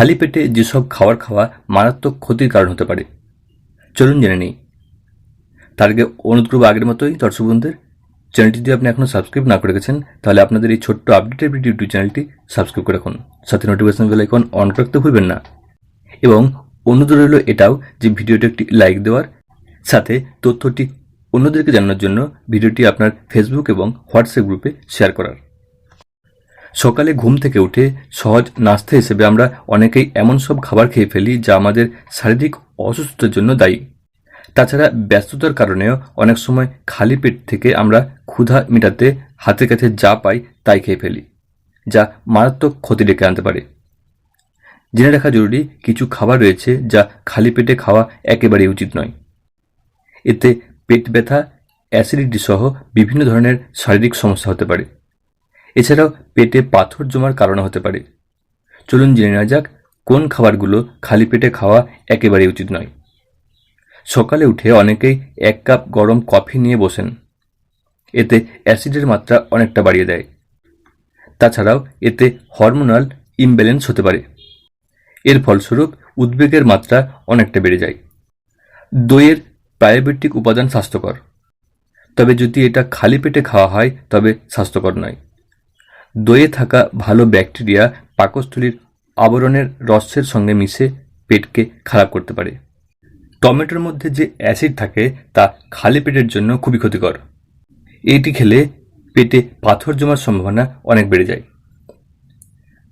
খালি পেটে যেসব খাবার খাওয়া মারাত্মক ক্ষতির কারণ হতে পারে। চলুন জেনে নিই। তার আগে অনুরোধ করব আগের মতোই দর্শক বন্ধুদের, চ্যানেলটি যদি আপনি এখনও সাবস্ক্রাইব না করে রেখেছেন তাহলে আপনাদের এই ছোট্ট আপডেটের ভিডিও ইউটিউব চ্যানেলটি সাবস্ক্রাইব করে রাখুন। সাথে নোটিফিকেশন বেল আইকন অন করতে ভুলবেন না। এবং অনুরোধ রইল এটাও যে ভিডিওটি একটি লাইক দেওয়ার, সাথে তথ্যটি অন্যদেরকে জানানোর জন্য ভিডিওটি আপনার ফেসবুক এবং হোয়াটসঅ্যাপ গ্রুপে শেয়ার করার। সকালে ঘুম থেকে উঠে সহজ নাস্তা হিসেবে আমরা অনেকেই এমন সব খাবার খেয়ে ফেলি যা আমাদের শারীরিক অসুস্থতার জন্য দায়ী। তাছাড়া ব্যস্ততার কারণেও অনেক সময় খালি পেট থেকে আমরা ক্ষুধা মেটাতে হাতের কাছে যা পাই তাই খেয়ে ফেলি, যা মারাত্মক ক্ষতি ডেকে আনতে পারে। জেনে রাখা জরুরি, কিছু খাবার রয়েছে যা খালি পেটে খাওয়া একেবারেই উচিত নয়। এতে পেট ব্যথা, অ্যাসিডিটি সহ বিভিন্ন ধরনের শারীরিক সমস্যা হতে পারে। এছাড়াও পেটে পাথর জমার কারণে হতে পারে। চলুন জেনে নেওয়া যাক, কোন খাবারগুলো খালি পেটে খাওয়া একেবারেই উচিত নয়। সকালে উঠে অনেকেই এক কাপ গরম কফি নিয়ে বসেন। এতে অ্যাসিডের মাত্রা অনেকটা বাড়িয়ে দেয়। তাছাড়াও এতে হরমোনাল ইমব্যালেন্স হতে পারে। এর ফলস্বরূপ উদ্বেগের মাত্রা অনেকটা বেড়ে যায়। দইয়ের প্রায়োবেটিক উপাদান স্বাস্থ্যকর। তবে যদি এটা খালি পেটে খাওয়া হয়, তবে স্বাস্থ্যকর নয়। দইয়ে থাকা ভালো ব্যাকটেরিয়া পাকস্থলীর আবরণের রসের সঙ্গে মিশে পেটকে খারাপ করতে পারে। টমেটোর মধ্যে যে অ্যাসিড থাকে, তা খালি পেটের জন্য খুবই ক্ষতিকর। এটি খেলে পেটে পাথর জমার সম্ভাবনা অনেক বেড়ে যায়।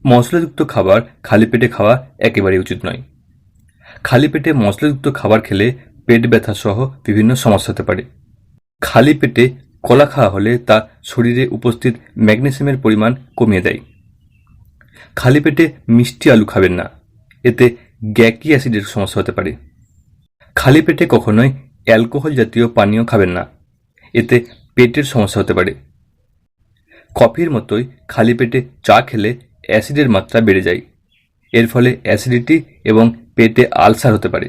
মশলাযুক্ত খাবার খালি পেটে খাওয়া একেবারেই উচিত নয়। খালি পেটে মশলাযুক্ত খাবার খেলে পেট ব্যথা সহ বিভিন্ন সমস্যা হতে পারে। খালি পেটে কলা খাওয়া হলে তা শরীরে উপস্থিত ম্যাগনেসিয়ামের পরিমাণ কমিয়ে দেয়। খালি পেটে মিষ্টি আলু খাবেন না। এতে গ্যাকি অ্যাসিডের সমস্যা হতে পারে। খালি পেটে কখনোই অ্যালকোহল জাতীয় পানীয় খাবেন না। এতে পেটের সমস্যা হতে পারে। কফির মতোই খালি পেটে চা খেলে অ্যাসিডের মাত্রা বেড়ে যায়। এর ফলে অ্যাসিডিটি এবং পেটে আলসার হতে পারে।